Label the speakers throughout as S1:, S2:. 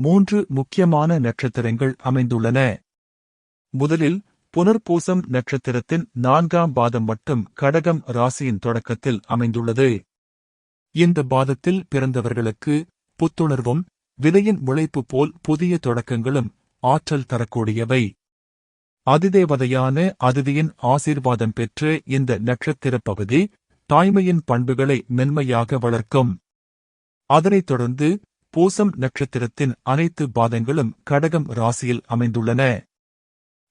S1: மூன்று முக்கியமான நட்சத்திரங்கள் அமைந்துள்ளன. முதலில் புனர்பூசம் நட்சத்திரத்தின் நான்காம் பாதம் மட்டும் கடகம் ராசியின் தொடக்கத்தில் அமைந்துள்ளது. இந்த பாதத்தில் பிறந்தவர்களுக்கு புத்துணர்வும் விதையின் உழைப்பு போல் புதிய தொடக்கங்களும் ஆற்றல் தரக்கூடியவை. அதிதேவதையான அதிதியின் ஆசீர்வாதம் பெற்று இந்த நட்சத்திர பகுதி தாய்மையின் பண்புகளை மென்மையாக வளர்க்கும். அதனைத் தொடர்ந்து பூசம் நட்சத்திரத்தின் அனைத்து பாதங்களும் கடகம் ராசியில் அமைந்துள்ளன.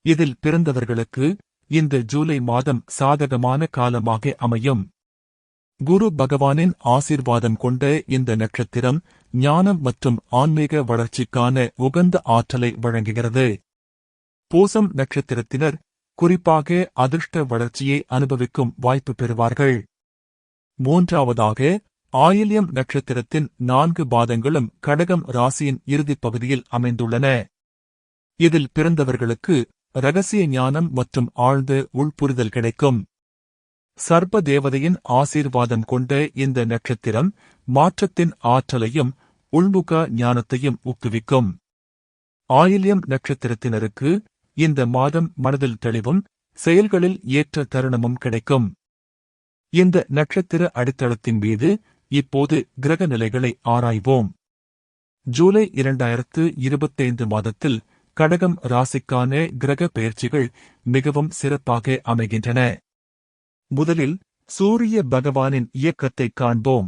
S1: இதில் பிறந்தவர்களுக்கு இந்த ஜூலை மாதம் சாதகமான காலமாக அமையும். குரு பகவானின் ஆசீர்வாதம் கொண்ட இந்த நட்சத்திரம் ஞானம் மற்றும் ஆன்மீக வளர்ச்சிக்கான உகந்த ஆற்றலை வழங்குகிறது. பூசம் நட்சத்திரத்தினர் குறிப்பாக அதிர்ஷ்ட வளர்ச்சியை அனுபவிக்கும் வாய்ப்பு பெறுவார்கள். மூன்றாவதாக ஆயில்யம் நட்சத்திரத்தின் நான்கு பாதங்களும் கடகம் ராசியின் இறுதிப் பகுதியில் அமைந்துள்ளன. இதில் பிறந்தவர்களுக்கு ரகசிய ஞானம் மற்றும் ஆழ்ந்த உள்புரிதல் கிடைக்கும். சர்ப்ப தேவதையின் ஆசீர்வாதம் கொண்ட இந்த நட்சத்திரம் மாற்றத்தின் ஆற்றலையும் உள்முக ஞானத்தையும் ஊக்குவிக்கும். ஆயில்யம் நட்சத்திரத்தினருக்கு இந்த மாதம் மனதில் தெளிவும் செயல்களில் ஏற்ற தருணமும் கிடைக்கும். இந்த நட்சத்திர அடித்தளத்தின் மீது இப்போது கிரக நிலைகளை ஆராய்வோம். ஜூலை இரண்டாயிரத்து இருபத்தைந்து மாதத்தில் கடகம் ராசிக்கான கிரக பெயர்ச்சிகள் மிகவும் சிறப்பாக அமைகின்றன. முதலில் சூரிய பகவானின் இயக்கத்தை காண்போம்.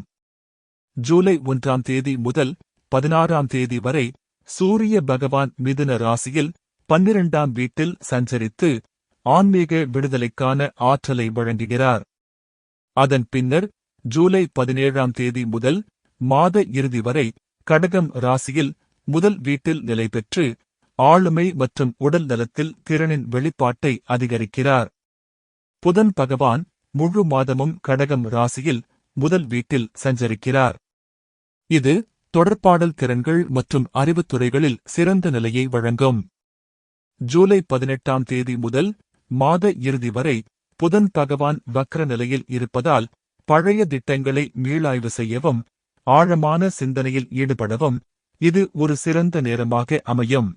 S1: ஜூலை ஒன்றாம் தேதி முதல் பதினாறாம் தேதி வரை சூரிய பகவான் மிதுன ராசியில் பன்னிரண்டாம் வீட்டில் சஞ்சரித்து ஆன்மீக விடுதலைக்கான ஆற்றலை வழங்குகிறார். அதன் பின்னர் ஜூலை பதினேழாம் தேதி முதல் மாத இறுதி வரை கடகம் ராசியில் முதல் வீட்டில் நிலை பெற்று ஆளுமை மற்றும் உடல் நலத்தில் திறனின் வெளிப்பாட்டை அதிகரிக்கிறார். புதன் பகவான் முழு மாதமும் கடகம் ராசியில் முதல் வீட்டில் சஞ்சரிக்கிறார். இது தொடர்பாடல் திறன்கள் மற்றும் அறிவுத்துறைகளில் சிறந்த நிலையை வழங்கும். ஜூலை பதினெட்டாம் தேதி முதல் மாத இறுதி வரை புதன் பகவான் வக்ர நிலையில் இருப்பதால் பழைய திட்டங்களை மீளாய்வு செய்யவும் ஆழமான சிந்தனையில் ஈடுபடவும் இது ஒரு சிறந்த நேரமாக அமையும்.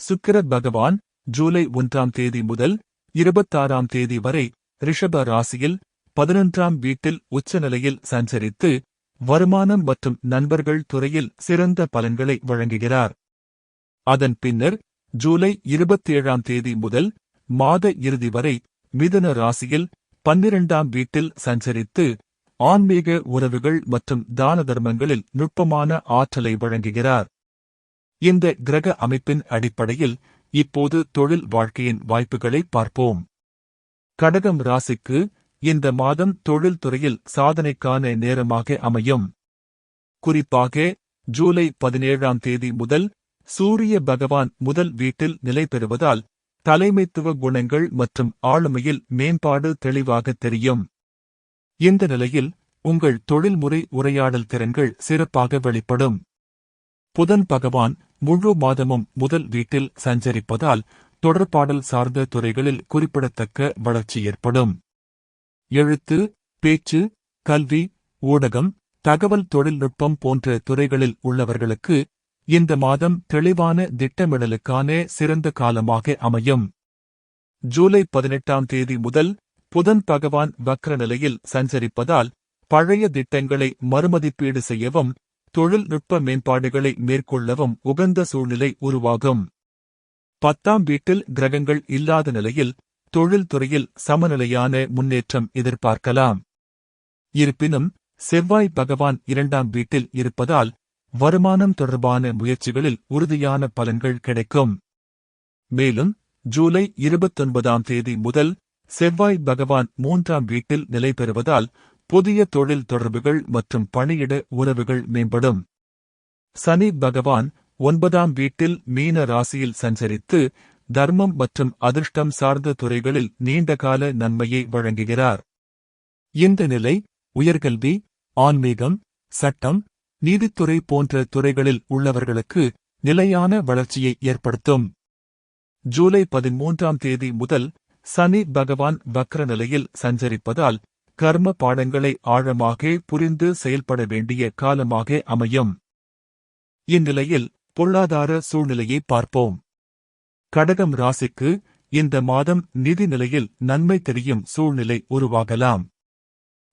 S1: சுக்கிர பகவான் ஜூலை ஒன்றாம் தேதி முதல் இருபத்தாறாம் தேதி வரை ரிஷப ராசியில் பதினொன்றாம் வீட்டில் உச்சநிலையில் சஞ்சரித்து வருமானம் மற்றும் நண்பர்கள் துறையில் சிறந்த பலன்களை வழங்குகிறார். அதன் பின்னர் ஜூலை இருபத்தேழாம் தேதி முதல் மாத இறுதி வரை மிதன ராசியில் பன்னிரண்டாம் வீட்டில் சஞ்சரித்து ஆன்மீக உறவுகள் மற்றும் தான தர்மங்களில் நுட்பமான ஆற்றலை வழங்குகிறார். இந்த கிரக அமைப்பின் அடிப்படையில் இப்போது தொழில் வாழ்க்கையின் வாய்ப்புகளை பார்ப்போம். கடகம் ராசிக்கு இந்த மாதம் தொழில் துறையில் சாதனைக்கான நேரமாக அமையும். குறிப்பாக ஜூலை பதினேழாம் தேதி முதல் சூரிய பகவான் முதல் வீட்டில் நிலை பெறுவதால் தலைமைத்துவ குணங்கள் மற்றும் ஆளுமையில் மேம்பாடு தெளிவாக தெரியும். இந்த நிலையில் உங்கள் தொழில்முறை உரையாடல் திறன்கள் சிறப்பாக வெளிப்படும். புதன் பகவான் முழு மாதமும் முதல் வீட்டில் சஞ்சரிப்பதால் தொடர்பாடல் சார்ந்த துறைகளில் குறிப்பிடத்தக்க வளர்ச்சி ஏற்படும். எழுத்து பேச்சு கல்வி ஊடகம் தகவல் தொழில்நுட்பம் போன்ற துறைகளில் உள்ளவர்களுக்கு இந்த மாதம் தெளிவான திட்டமிடலுக்கான சிறந்த காலமாக அமையும். ஜூலை பதினெட்டாம் தேதி முதல் புதன் பகவான் வக்ர நிலையில் சஞ்சரிப்பதால் பழைய திட்டங்களை மறுமதிப்பீடு செய்யவும் தொழில்நுட்ப மேம்பாடுகளை மேற்கொள்ளவும் உகந்த சூழ்நிலை உருவாகும். பத்தாம் வீட்டில் கிரகங்கள் இல்லாத நிலையில் தொழில்துறையில் சமநிலையான முன்னேற்றம் எதிர்பார்க்கலாம். இருப்பினும் செவ்வாய் பகவான் இரண்டாம் வீட்டில் இருப்பதால் வருமானம் தொடர்பான முயற்சிகளில் உறுதியான பலன்கள் கிடைக்கும். மேலும் ஜூலை இருபத்தொன்பதாம் தேதி முதல் செவ்வாய் பகவான் மூன்றாம் வீட்டில் நிலை பெறுவதால் புதிய தொழில் தொடர்புகள் மற்றும் பணியிட உறவுகள் மேம்படும். சனி பகவான் ஒன்பதாம் வீட்டில் மீன ராசியில் சஞ்சரித்து தர்மம் மற்றும் அதிர்ஷ்டம் சார்ந்த துறைகளில் நீண்டகால நன்மையை வழங்குகிறார். இந்த நிலை உயர்கல்வி ஆன்மீகம் சட்டம் நீதித்துறை போன்ற துறைகளில் உள்ளவர்களுக்கு நிலையான வளர்ச்சியை ஏற்படுத்தும். ஜூலை பதிமூன்றாம் தேதி முதல் சனி பகவான் வக்ர நிலையில் சஞ்சரிப்பதால் கர்ம பாடங்களை ஆழமாக புரிந்து செயல்பட வேண்டிய காலமாக அமையும். இந்நிலையில் பொருளாதார சூழ்நிலையை பார்ப்போம். கடகம் ராசிக்கு இந்த மாதம் நிதி நிலையில் நன்மை தெரியும் சூழ்நிலை உருவாகலாம்.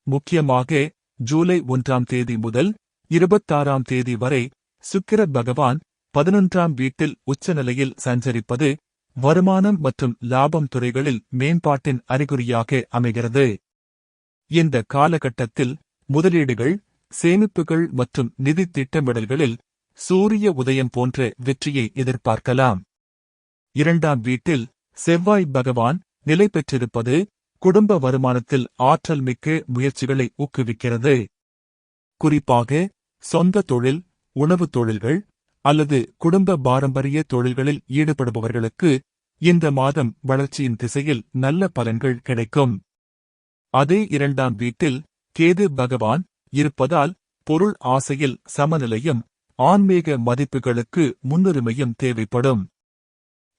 S1: முக்கியமாக ஜூலை ஒன்றாம் தேதி முதல் இருபத்தாறாம் தேதி வரை சுக்கிர பகவான் பதினொன்றாம் வீட்டில் உச்சநிலையில் சஞ்சரிப்பது வருமானம் மற்றும் லாபம் துறைகளில் மேம்பாட்டின் அறிகுறியாக அமைகிறது. இந்த காலகட்டத்தில் முதலீடுகள் சேமிப்புகள் மற்றும் நிதி திட்டமிடல்களில் சூரிய உதயம் போன்ற வெற்றியை எதிர்பார்க்கலாம். இரண்டாம் வீட்டில் செவ்வாய் பகவான் நிலை பெற்றிருப்பது குடும்ப வருமானத்தில் ஆற்றல் மிக்க முயற்சிகளை ஊக்குவிக்கிறது. குறிப்பாக சொந்த தொழில் உணவுத் தொழில்கள் அல்லது குடும்ப பாரம்பரிய தொழில்களில் ஈடுபடுபவர்களுக்கு இந்த மாதம் வளர்ச்சியின் திசையில் நல்ல பலன்கள் கிடைக்கும். அதே இரண்டாம் வீட்டில் கேது பகவான் இருப்பதால் பொருள் ஆசையில் சமநிலையும் ஆன்மீக மதிப்புகளுக்கு முன்னுரிமையும் தேவைப்படும்.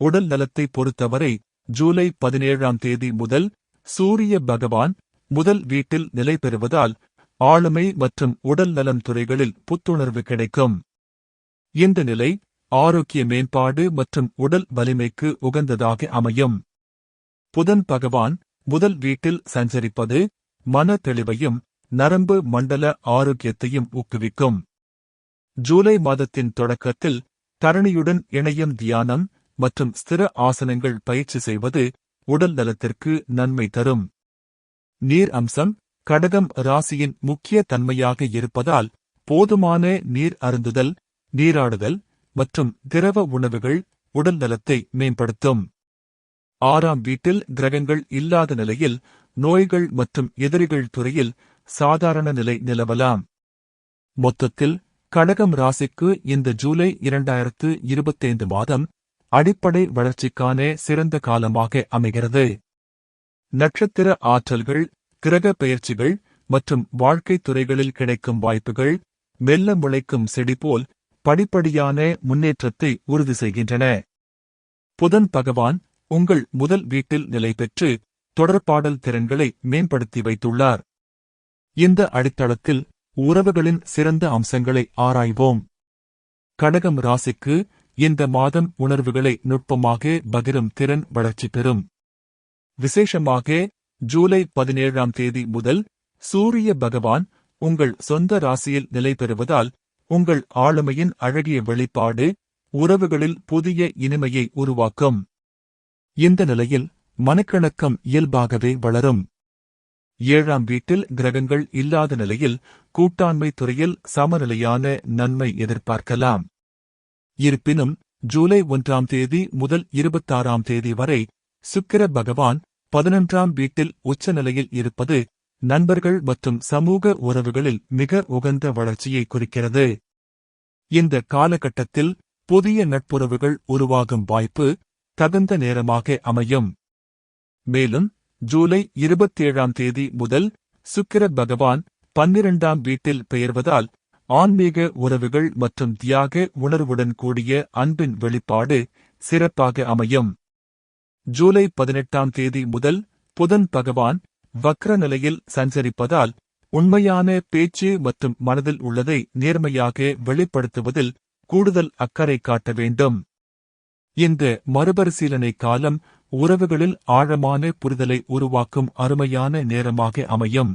S1: உடல் நலத்தை பொறுத்தவரை ஜூலை பதினேழாம் தேதி முதல் சூரிய பகவான் முதல் வீட்டில் நிலை பெறுவதால் ஆளுமை மற்றும் உடல் நலம் துறைகளில் புத்துணர்வு கிடைக்கும். இந்த நிலை ஆரோக்கிய மேம்பாடு மற்றும் உடல் வலிமைக்கு உகந்ததாக அமையும். புதன் பகவான் முதல் வீட்டில் சஞ்சரிப்பது மன தெளிவையும் நரம்பு மண்டல ஆரோக்கியத்தையும் ஊக்குவிக்கும். ஜூலை மாதத்தின் தொடக்கத்தில் தரணியுடன் இணையும் தியானம் மற்றும் ஸ்திர ஆசனங்கள் பயிற்சி செய்வது உடல் நலத்திற்கு நன்மை தரும். நீர் அம்சம் கடகம் ராசியின் முக்கிய தன்மையாக இருப்பதால் போதுமான நீர் அருந்துதல் நீராடுதல் மற்றும் திரவ உணவுகள் உடல் நலத்தை மேம்படுத்தும். ஆறாம் வீட்டில் கிரகங்கள் இல்லாத நிலையில் நோய்கள் மற்றும் எதிரிகள் துறையில் சாதாரண நிலை நிலவலாம். மொத்தத்தில் கடகம் ராசிக்கு இந்த ஜூலை இரண்டாயிரத்து இருபத்தைந்து மாதம் அடிப்படை வளர்ச்சிக்கான சிறந்த காலமாக அமைகிறது. நட்சத்திர ஆற்றல்கள் கிரக பெயர்ச்சிகள் மற்றும் வாழ்க்கைத் துறைகளில் கிடைக்கும் வாய்ப்புகள் மெல்ல முளைக்கும் செடி போல் படிப்படியான முன்னேற்றத்தை உறுதி செய்கின்றன. புதன் பகவான் உங்கள் முதல் வீட்டில் நிலை பெற்று தொடர்பாடல் திறன்களை மேம்படுத்தி வைத்துள்ளார். இந்த அடித்தளத்தில் உறவுகளின் சிறந்த அம்சங்களை ஆராய்வோம். கடகம் ராசிக்கு இந்த மாதம் உணர்வுகளை நுட்பமாக பகிரும் திறன் வளர்ச்சி பெறும். விசேஷமாக ஜூலை பதினேழாம் தேதி முதல் சூரிய பகவான் உங்கள் சொந்த ராசியில் நிலை பெறுவதால் உங்கள் ஆளுமையின் அழகிய வெளிப்பாடு உறவுகளில் புதிய இனிமையை உருவாக்கும். இந்த நிலையில் மனக்கணக்கம் இயல்பாகவே வளரும். ஏழாம் வீட்டில் கிரகங்கள் இல்லாத நிலையில் கூட்டாண்மை துறையில் சமநிலையான நன்மை எதிர்பார்க்கலாம். இருப்பினும் ஜூலை ஒன்றாம் தேதி முதல் இருபத்தாறாம் தேதி வரை சுக்கிர பகவான் பதினொன்றாம் வீட்டில் உச்சநிலையில் இருப்பது நண்பர்கள் மற்றும் சமூக உறவுகளில் மிக உகந்த வளர்ச்சியை குறிக்கிறது. இந்த காலகட்டத்தில் புதிய நட்புறவுகள் உருவாகும் வாய்ப்பு தகுந்த நேரமாக அமையும். மேலும் ஜூலை இருபத்தேழாம் தேதி முதல் சுக்கிர பகவான் பன்னிரண்டாம் வீட்டில் பெயர்வதால் ஆன்மீக உறவுகள் மற்றும் தியாக உணர்வுடன் கூடிய அன்பின் வெளிப்பாடு சிறப்பாக அமையும். ஜூலை பதினெட்டாம் தேதி முதல் புதன் பகவான் வக்ர நிலையில் சஞ்சரிப்பதால் உண்மையான பேச்சு மற்றும் மனதில் உள்ளதை நேர்மையாக வெளிப்படுத்துவதில் கூடுதல் அக்கறை காட்ட வேண்டும். இந்த மறுபரிசீலனை காலம் உறவுகளில் ஆழமான புரிதலை உருவாக்கும் அருமையான நேரமாக அமையும்.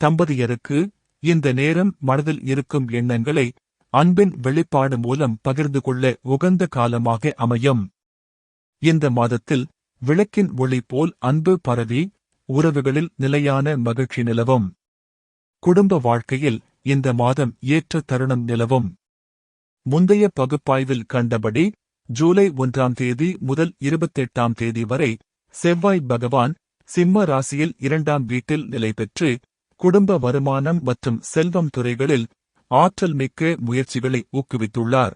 S1: தம்பதியருக்கு இந்த நேரம் மனதில் இருக்கும் எண்ணங்களை அன்பின் வெளிப்பாடு மூலம் பகிர்ந்து கொள்ள உகந்த காலமாக அமையும். இந்த மாதத்தில் விளக்கின் ஒளி போல் அன்பு பரவி உறவுகளில் நிலையான மகிழ்ச்சி நிலவும். குடும்ப வாழ்க்கையில் இந்த மாதம் ஏற்ற தருணம் நிலவும். முந்தைய பகுப்பாய்வில் கண்டபடி ஜூலை ஒன்றாம் தேதி முதல் இருபத்தெட்டாம் தேதி வரை செவ்வாய் பகவான் சிம்ம ராசியில் இரண்டாம் வீட்டில் நிலை பெற்று குடும்ப வருமானம் மற்றும் செல்வம் துறைகளில் ஆற்றல் மிக்க முயற்சிகளை ஊக்குவித்துள்ளார்.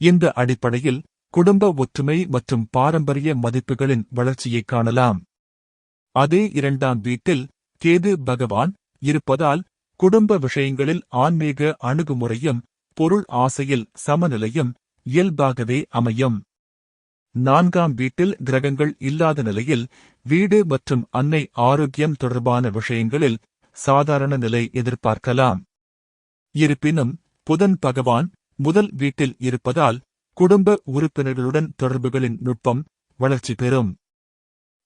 S1: இந்த அடிப்படையில் குடும்ப ஒற்றுமை மற்றும் பாரம்பரிய மதிப்புகளின் வளர்ச்சியைக் காணலாம். அதே இரண்டாம் வீட்டில் கேது பகவான் இருப்பதால் குடும்ப விஷயங்களில் ஆன்மீக அணுகுமுறையும் பொருள் ஆசையில் சமநிலையும் இயல்பாகவே அமையும். நான்காம் வீட்டில் கிரகங்கள் இல்லாத நிலையில் வீடு மற்றும் அன்னை ஆரோக்கியம் தொடர்பான விஷயங்களில் சாதாரண நிலை எதிர்பார்க்கலாம். இருப்பினும் புதன் பகவான் முதல் வீட்டில் இருப்பதால் குடும்ப உறுப்பினர்களுடன் தொடர்புகளின் நுட்பம் வளர்ச்சி பெறும்.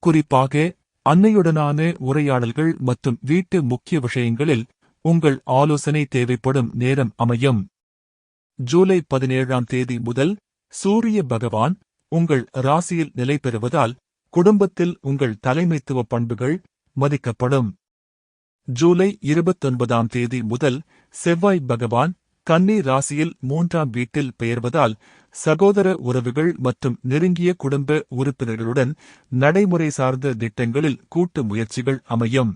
S1: குறிப்பாக அன்னையுடனான உரையாடல்கள் மற்றும் வீட்டு முக்கிய விஷயங்களில் உங்கள் ஆலோசனை தேவைப்படும் நேரம் அமையும். ஜூலை பதினேழாம் தேதி முதல் சூரிய பகவான் உங்கள் ராசியில் நிலை பெறுவதால் குடும்பத்தில் உங்கள் தலைமைத்துவ பண்புகள் மதிக்கப்படும். ஜூலை இருபத்தொன்பதாம் தேதி முதல் செவ்வாய் பகவான் கன்னி ராசியில் மூன்றாம் வீட்டில் பெயர்வதால் சகோதர உறவுகள் மற்றும் நெருங்கிய குடும்ப உறுப்பினர்களுடன் நடைமுறை சார்ந்த திட்டங்களில் கூட்டு முயற்சிகள் அமையும்.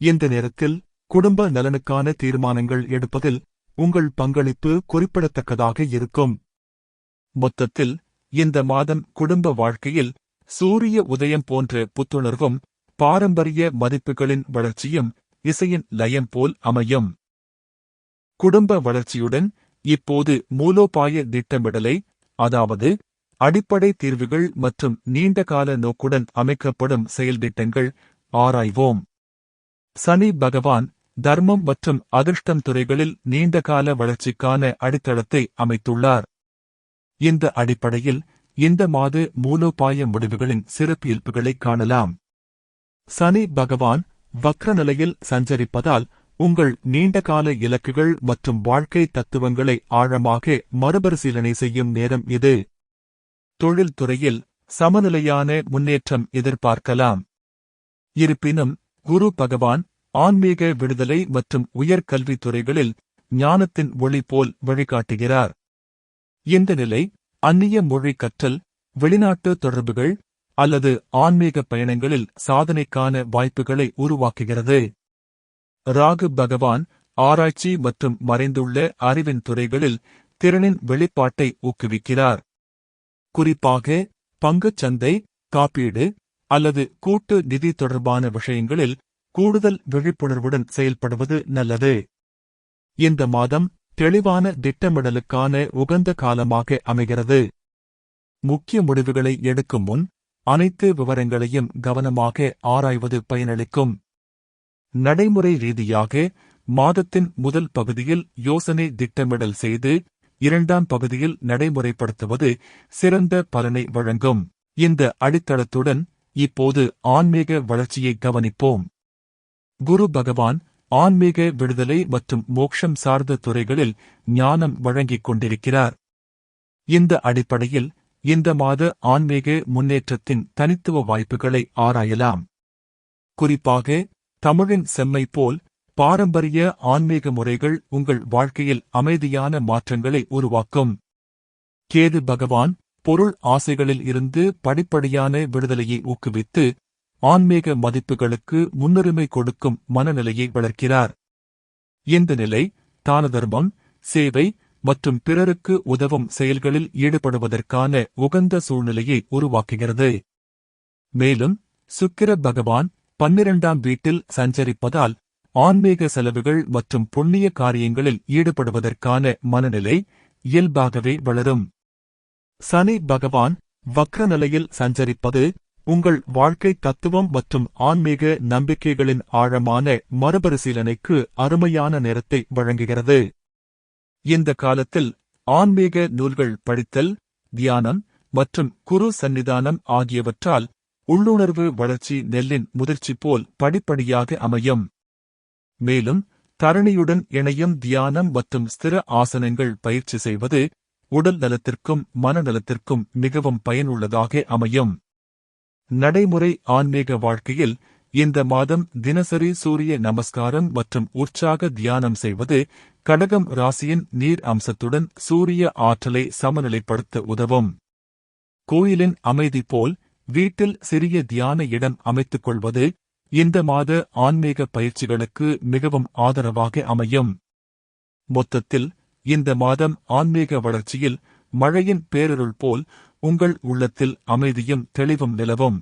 S1: இந்த நேரத்தில் குடும்ப நலனுக்கான தீர்மானங்கள் எடுப்பதில் உங்கள் பங்களிப்பு குறிப்பிடத்தக்கதாக இருக்கும். மொத்தத்தில் இந்த மாதம் குடும்ப வாழ்க்கையில் சூரிய உதயம் போன்ற புத்துணர்வும் பாரம்பரிய மதிப்புகளின் வளர்ச்சியும் இசையின் லயம் போல் அமையும். குடும்ப வளர்ச்சியுடன் இப்போது மூலோபாய திட்டமிடலை அதாவது அடிப்படை தீர்வுகள் மற்றும் நீண்டகால நோக்குடன் அமைக்கப்படும் செயல்திட்டங்கள் ஆராய்வோம். சனி பகவான் தர்மம் மற்றும் அதிர்ஷ்டம் துறைகளில் நீண்டகால வளர்ச்சிக்கான அடித்தளத்தை அமைத்துள்ளார். இந்த அடிப்படையில் இந்த மாத மூலோபாய முடிவுகளின் சிறப்பியல்புகளை காணலாம். சனி பகவான் வக்ர நிலையில் சஞ்சரிப்பதால் உங்கள் நீண்டகால இலக்குகள் மற்றும் வாழ்க்கை தத்துவங்களை ஆழமாக மறுபரிசீலனை செய்யும் நேரம் இது. தொழில்துறையில் சமநிலையான முன்னேற்றம் எதிர்பார்க்கலாம். இருப்பினும் குரு பகவான் ஆன்மீக விடுதலை மற்றும் உயர்கல்வித் துறைகளில் ஞானத்தின் ஒளி போல் வழிகாட்டுகிறார். இந்த நிலை அந்நிய மொழி கற்றல் வெளிநாட்டு தொடர்புகள் அல்லது ஆன்மீக பயணங்களில் சாதனைக்கான வாய்ப்புகளை உருவாக்குகிறது. ராகு பகவான் ஆராய்ச்சி மற்றும் மறைந்துள்ள அறிவின் துறைகளில் திறனின் வெளிப்பாட்டை ஊக்குவிக்கிறார். குறிப்பாக பங்குச் சந்தை காப்பீடு அல்லது கூட்டு நிதி தொடர்பான விஷயங்களில் கூடுதல் விழிப்புணர்வுடன் செயல்படுவது நல்லது. இந்த மாதம் தெளிவான திட்டமிடலுக்கான உகந்த காலமாக அமைகிறது. முக்கிய முடிவுகளை எடுக்கும் முன் அனைத்து விவரங்களையும் கவனமாக ஆராய்வது பயனளிக்கும். நடைமுறை ரீதியாக மாதத்தின் முதல் பகுதியில் யோசனை திட்டமிடல் செய்து இரண்டாம் பகுதியில் நடைமுறைப்படுத்துவது சிறந்த பலனை வழங்கும். இந்த அடித்தளத்துடன் இப்போது ஆன்மீக வளர்ச்சியை கவனிப்போம். குரு பகவான் ஆன்மீக விடுதலை மற்றும் மோக்ஷம் சார்ந்த துறைகளில் ஞானம் வழங்கிக் கொண்டிருக்கிறார். இந்த அடிப்படையில் இந்த மாத ஆன்மீக முன்னேற்றத்தின் தனித்துவ வாய்ப்புகளை ஆராயலாம். குறிப்பாக தமிழின் செம்மை போல் பாரம்பரிய ஆன்மீக முறைகள் உங்கள் வாழ்க்கையில் அமைதியான மாற்றங்களை உருவாக்கும். கேது பகவான் பொருள் ஆசைகளில் இருந்து படிப்படியான விடுதலையை ஊக்குவித்து ஆன்மீக மதிப்புகளுக்கு முன்னுரிமை கொடுக்கும் மனநிலையை வளர்க்கிறார். இந்த நிலை தான தர்மம் சேவை மற்றும் பிறருக்கு உதவும் செயல்களில் ஈடுபடுவதற்கான உகந்த சூழ்நிலையை உருவாக்குகிறது. மேலும் சுக்கிர பகவான் பன்னிரண்டாம் வீட்டில் சஞ்சரிப்பதால் ஆன்மீக செலவுகள் மற்றும் புண்ணிய காரியங்களில் ஈடுபடுவதற்கான மனநிலை இயல்பாகவே வளரும். சனி பகவான் வக்ர நிலையில் சஞ்சரிப்பது உங்கள் வாழ்க்கை தத்துவம் மற்றும் ஆன்மீக நம்பிக்கைகளின் ஆழமான மறுபரிசீலனைக்கு அருமையான நேரத்தை வழங்குகிறது. இந்த காலத்தில் ஆன்மீக நூல்கள் படித்தல் தியானம் மற்றும் குரு சந்நிதானம் ஆகியவற்றால் உள்ளுணர்வு வளர்ச்சி நெல்லின் முதிர்ச்சி போல் படிப்படியாக அமையும். மேலும் தரணியுடன் இணையும் தியானம் மற்றும் ஸ்திர ஆசனங்கள் பயிற்சி செய்வது உடல் நலத்திற்கும் மனநலத்திற்கும் மிகவும் பயனுள்ளதாக அமையும். நடைமுறை ஆன்மீக வாழ்க்கையில் இந்த மாதம் தினசரி சூரிய நமஸ்காரம் மற்றும் உற்சாக தியானம் செய்வது கடகம் ராசியின் நீர் அம்சத்துடன் சூரிய ஆற்றலை சமநிலைப்படுத்த உதவும். கோயிலின் அமைதி போல் வீட்டில் சிறிய தியான இடம் அமைத்துக் கொள்வது இந்த மாத ஆன்மீக பயிற்சிகளுக்கு மிகவும் ஆதரவாக அமையும். மொத்தத்தில் இந்த மாதம் ஆன்மீக வளர்ச்சியில் மழையின் பேரருள் போல் உங்கள் உள்ளத்தில் அமைதியும் தெளிவும் நிலவும்.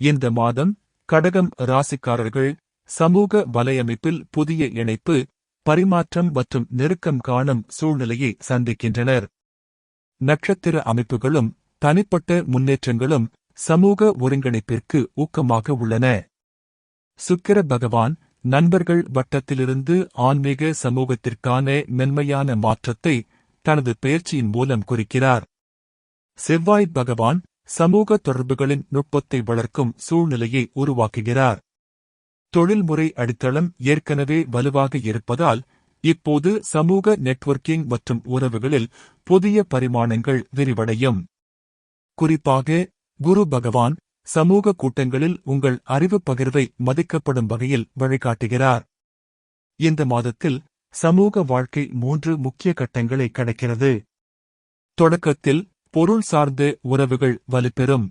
S1: இந்த மாதம் கடகம் ராசிக்காரர்கள் சமூக வலையமைப்பில் புதிய இணைப்பு பரிமாற்றம் மற்றும் நெருக்கம் காணும் சூழ்நிலையை சந்திக்கின்றனர். நட்சத்திர அமைப்புகளும் தனிப்பட்ட முன்னேற்றங்களும் சமூக ஒருங்கிணைப்பிற்கு ஊக்கமாக உள்ளன. சுக்கிர பகவான் நண்பர்கள் வட்டத்திலிருந்து ஆன்மீக சமூகத்திற்கான மென்மையான மாற்றத்தை தனது பயிற்சியின் மூலம் குறிக்கிறார். செவ்வாய் பகவான் சமூக தொடர்புகளின் நுட்பத்தை வளர்க்கும் சூழ்நிலையை உருவாக்குகிறார். தொழில்முறை அடித்தளம் ஏற்கனவே வலுவாக இருப்பதால் இப்போது சமூக நெட்வொர்க்கிங் மற்றும் உறவுகளில் புதிய பரிமாணங்கள் விரிவடையும். குறிப்பாக குரு பகவான் சமூக கூட்டங்களில் உங்கள் அறிவு பகிர்வை மதிக்கப்படும் வகையில் வழிகாட்டுகிறார். இந்த மாதத்தில் சமூக வாழ்க்கை மூன்று முக்கிய கட்டங்களை கடக்கிறது. தொடக்கத்தில் பொருள் சார்ந்த உறவுகள் வலுப்பெறும்.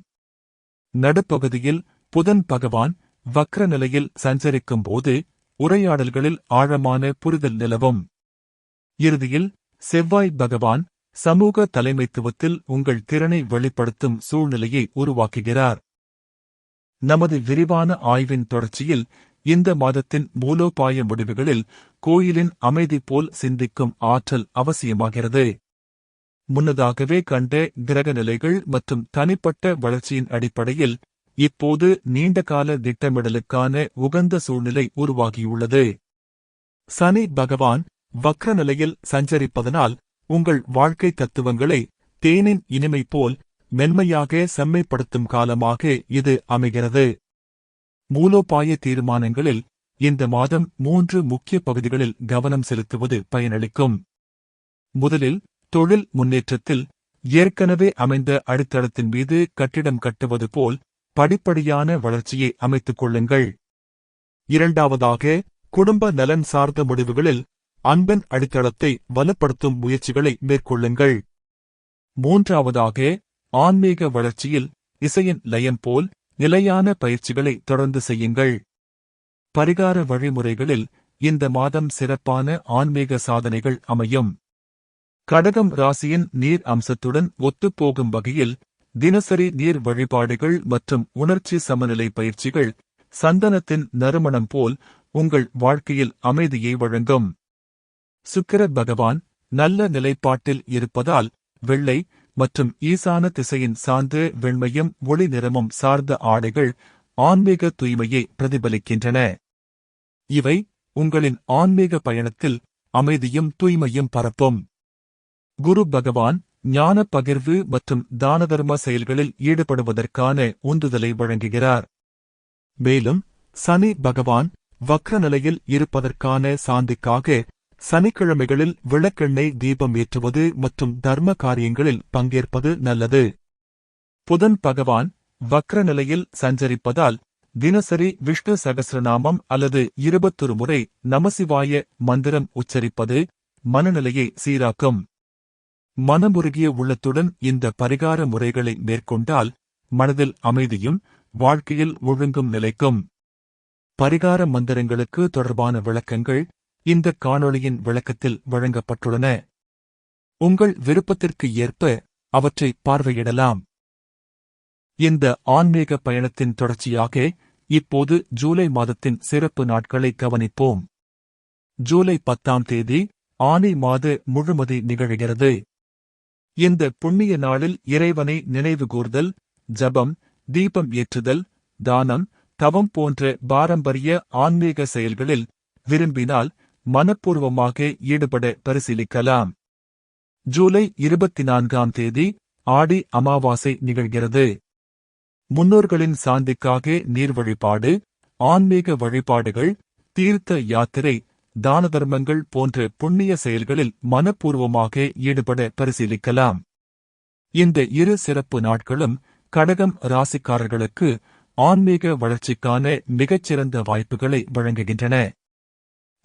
S1: நடுப்பகுதியில் புதன் பகவான் வக்ர நிலையில் சஞ்சரிக்கும் போது உரையாடல்களில் ஆழமான புரிதல் நிலவும். இறுதியில் செவ்வாய் பகவான் சமூக தலைமைத்துவத்தில் உங்கள் திறனை வெளிப்படுத்தும் சூழ்நிலையை உருவாக்குகிறார். நமது விரிவான ஆய்வின் தொடர்ச்சியில் இந்த மாதத்தின் மூலோபாய முடிவுகளில் கோயிலின் அமைதி போல் சிந்திக்கும் ஆற்றல் அவசியமாகிறது. முன்னதாகவே கண்ட கிரக நிலைகள் மற்றும் தனிப்பட்ட வளர்ச்சியின் அடிப்படையில் இப்போது நீண்டகால திட்டமிடலுக்கான உகந்த சூழ்நிலை உருவாகியுள்ளது. சனி பகவான் வக்ர நிலையில் சஞ்சரிப்பதனால் உங்கள் வாழ்க்கை தத்துவங்களை தேனின் இனிமை போல் மென்மையாக செம்மைப்படுத்தும் காலமாக இது அமைகிறது. மூலோபாய தீர்மானங்களில் இந்த மாதம் மூன்று முக்கிய பகுதிகளில் கவனம் செலுத்துவது பயனளிக்கும். முதலில் தொழில் முன்னேற்றத்தில் ஏற்கனவே அமைந்த அடித்தளத்தின் மீது கட்டிடம் கட்டுவது போல் படிப்படியான வளர்ச்சியை அமைத்துக் கொள்ளுங்கள். இரண்டாவதாக குடும்ப நலன் சார்ந்த முடிவுகளில் அன்பன் அடித்தளத்தை வலுப்படுத்தும் முயற்சிகளை மேற்கொள்ளுங்கள். மூன்றாவதாக ஆன்மீக வளர்ச்சியில் இசையின் லயம் போல் நிலையான பயிற்சிகளை தொடர்ந்து செய்யுங்கள். பரிகார வழிமுறைகளில் இந்த மாதம் சிறப்பான ஆன்மீக சாதனைகள் அமையும். கடகம் ராசியின் நீர் அம்சத்துடன் ஒத்துப்போகும் வகையில் தினசரி நீர் வழிபாடுகள் மற்றும் உணர்ச்சி சமநிலை பயிற்சிகள் சந்தனத்தின் நறுமணம் போல் உங்கள் வாழ்க்கையில் அமைதியை வழங்கும். சுக்கிர பகவான் நல்ல நிலைப்பாட்டில் இருப்பதால் வெள்ளை மற்றும் ஈசான திசையின் சார்ந்து வெண்மையும் ஒளி நிறமும் சார்ந்த ஆடைகள் ஆன்மீக தூய்மையை பிரதிபலிக்கின்றன. இவை உங்களின் ஆன்மீக பயணத்தில் அமைதியும் தூய்மையும் பரப்பும். குரு பகவான் ஞான பகிர்வு மற்றும் தானதர்ம செயல்களில் ஈடுபடுவதற்கான உந்துதலை வழங்குகிறார். மேலும் சனி பகவான் வக்ர நிலையில் இருப்பதற்கான சாந்திக்காக சனிக்கிழமைகளில் விளக்கெண்ணெய் தீபம் ஏற்றுவது மற்றும் தர்ம காரியங்களில் பங்கேற்பது நல்லது. புதன் பகவான் வக்ர நிலையில் சஞ்சரிப்பதால் தினசரி விஷ்ணு சகசிரநாமம் அல்லது இருபத்தொரு முறை நமசிவாய மந்திரம் உச்சரிப்பது மனநிலையை சீராக்கும். மனமுருகிய உள்ளத்துடன் இந்த பரிகார முறைகளை மேற்கொண்டால் மனதில் அமைதியும் வாழ்க்கையில் ஒழுங்கும் நிலைக்கும். பரிகார மந்திரங்களுக்கு தொடர்பான விளக்கங்கள் இந்த காணொளியின் விளக்கத்தில் வழங்கப்பட்டுள்ளன. உங்கள் விருப்பத்திற்கு ஏற்ப அவற்றை பார்வையிடலாம். இந்த ஆன்மீக பயணத்தின் தொடர்ச்சியாக இப்போது ஜூலை மாதத்தின் சிறப்பு நாட்களை கவனிப்போம். ஜூலை பத்தாம் தேதி ஆனி மாத முழுமதி நிகழ்கிறது. இந்த புண்ணிய நாளில் இறைவனை நினைவுகூர்தல் ஜபம் தீபம் ஏற்றுதல் தானம் தவம் போன்ற பாரம்பரிய ஆன்மீக செயல்களில் விரும்பினால் மனப்பூர்வமாக ஈடுபட பரிசீலிக்கலாம். ஜூலை இருபத்தி நான்காம் தேதி ஆடி அமாவாசை நிகழ்கிறது. முன்னோர்களின் சாந்திக்காக நீர் வழிபாடு ஆன்மீக வழிபாடுகள் தீர்த்த யாத்திரை தான தர்மங்கள் போன்ற புண்ணிய செயல்களில் மனப்பூர்வமாக ஈடுபட பரிசீலிக்கலாம். இந்த இரு சிறப்பு நாட்களும் கடகம் ராசிக்காரர்களுக்கு ஆன்மீக வளர்ச்சிக்கான மிகச்சிறந்த வாய்ப்புகளை வழங்குகின்றன.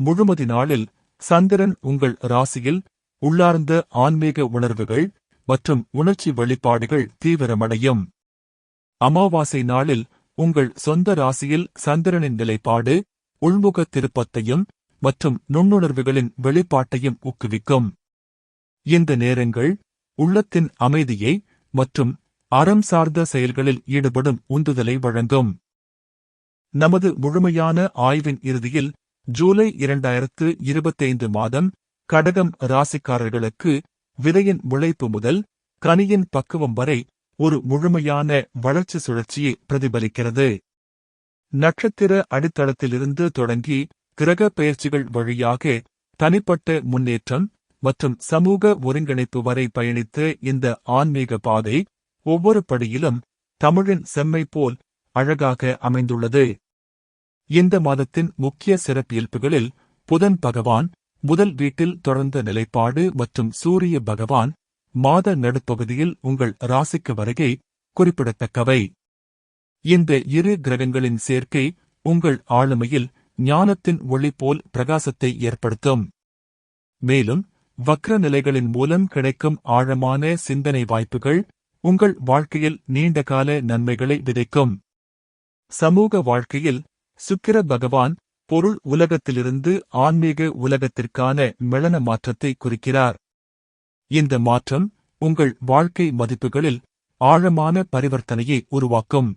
S1: முழுமதி நாளில் சந்திரன் உங்கள் ராசியில் உள்ளார்ந்த ஆன்மீக உணர்வுகள் மற்றும் உணர்ச்சி வெளிப்பாடுகள் தீவிரமடையும். அமாவாசை நாளில் உங்கள் சொந்த ராசியில் சந்திரனின் நிலைப்பாடு உள்முக திருப்பத்தையும் மற்றும் நுண்ணுணர்வுகளின் வெளிப்பாட்டையும் ஊக்குவிக்கும். இந்த நேரங்கள் உள்ளத்தின் அமைதியை மற்றும் அறம் சார்ந்த செயல்களில் ஈடுபடும் உந்துதலை வழங்கும். நமது முழுமையான ஆய்வின் இறுதியில் ஜூலை இரண்டாயிரத்து இருபத்தைந்து மாதம் கடகம் ராசிக்காரர்களுக்கு விதையின் முளைப்பு முதல் கனியின் பக்குவம் வரை ஒரு முழுமையான வளர்ச்சி சுழற்சியை பிரதிபலிக்கிறது. நட்சத்திர அடித்தளத்திலிருந்து தொடங்கி கிரக பெயர்ச்சிகள் வழியாக தனிப்பட்ட முன்னேற்றம் மற்றும் சமூக ஒருங்கிணைப்பு வரை பயணித்த இந்த ஆன்மீக பாதை ஒவ்வொரு படியிலும் தமிழின் செம்மை போல் அழகாக அமைந்துள்ளது. இந்த மாதத்தின் முக்கிய சிறப்பியல்புகளில் புதன் பகவான் முதல் வீட்டில் தொடர்ந்த நிலைப்பாடு மற்றும் சூரிய பகவான் மாத நடுப்பகுதியில் உங்கள் ராசிக்கு வருகை குறிப்பிடத்தக்கவை. இந்த இரு கிரகங்களின் சேர்க்கை உங்கள் ஆளுமையில் ஞானத்தின் ஒளி போல் பிரகாசத்தை ஏற்படுத்தும். மேலும் வக்ர நிலைகளின் மூலம் கிடைக்கும் ஆழமான சிந்தனை வாய்ப்புகள் உங்கள் வாழ்க்கையில் நீண்டகால நன்மைகளை விதைக்கும். சமூக வாழ்க்கையில் சுக்கிர பகவான் பொருள் உலகத்திலிருந்து ஆன்மீக உலகத்திற்கான மெளன மாற்றத்தை குறிக்கிறார். இந்த மாற்றம் உங்கள் வாழ்க்கை மதிப்புகளில் ஆழமான பரிவர்த்தனையை உருவாக்கும்.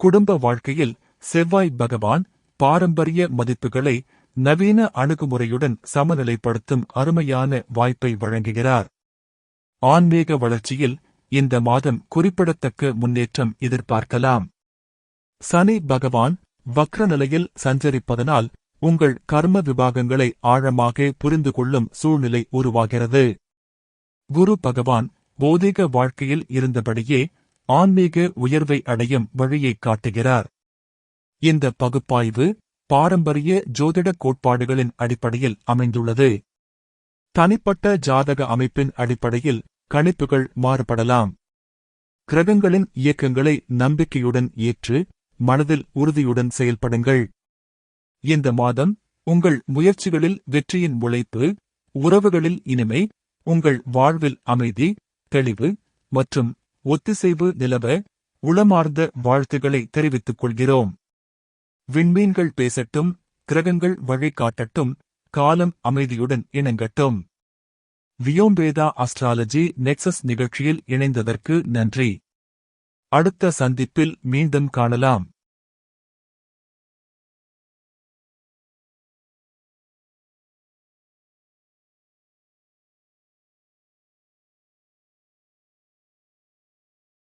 S1: குடும்ப வாழ்க்கையில் செவ்வாய் பகவான் பாரம்பரிய மதிப்புகளை நவீன அணுகுமுறையுடன் சமநிலைப்படுத்தும் அருமையான வாய்ப்பை வழங்குகிறார். ஆன்மீக வளர்ச்சியில் இந்த மாதம் குறிப்பிடத்தக்க முன்னேற்றம் எதிர்பார்க்கலாம். சனி பகவான் வக்ர நிலையில் சஞ்சரிப்பதனால் உங்கள் கர்ம விபாகங்களை ஆழமாக புரிந்து கொள்ளும் சூழ்நிலை உருவாகிறது. குரு பகவான் போதிக வாழ்க்கையில் இருந்தபடியே ஆன்மீக உயர்வை அடையும் வழியைக் காட்டுகிறார். இந்த பகுப்பாய்வு பாரம்பரிய ஜோதிட கோட்பாடுகளின் அடிப்படையில் அமைந்துள்ளது. தனிப்பட்ட ஜாதக அமைப்பின் அடிப்படையில் கணிப்புகள் மாறுபடலாம். கிரகங்களின் இயக்கங்களை நம்பிக்கையுடன் ஏற்று மனதில் உறுதியுடன் செயல்படுங்கள். இந்த மாதம் உங்கள் முயற்சிகளில் வெற்றியின் உழைப்பு உறவுகளில் இனிமை உங்கள் வாழ்வில் அமைதி தெளிவு மற்றும் ஒத்திசைவு நிலவ உளமார்ந்த வாழ்த்துக்களை தெரிவித்துக் கொள்கிறோம். விண்மீன்கள் பேசட்டும் கிரகங்கள் வழிகாட்டட்டும் காலம் அமைதியுடன் இணங்கட்டும். வியோம்பேதா அஸ்ட்ராலஜி நெக்சஸ் நிகழ்ச்சியில் இணைந்ததற்கு நன்றி. அடுத்த சந்திப்பில் மீண்டும் காணலாம்.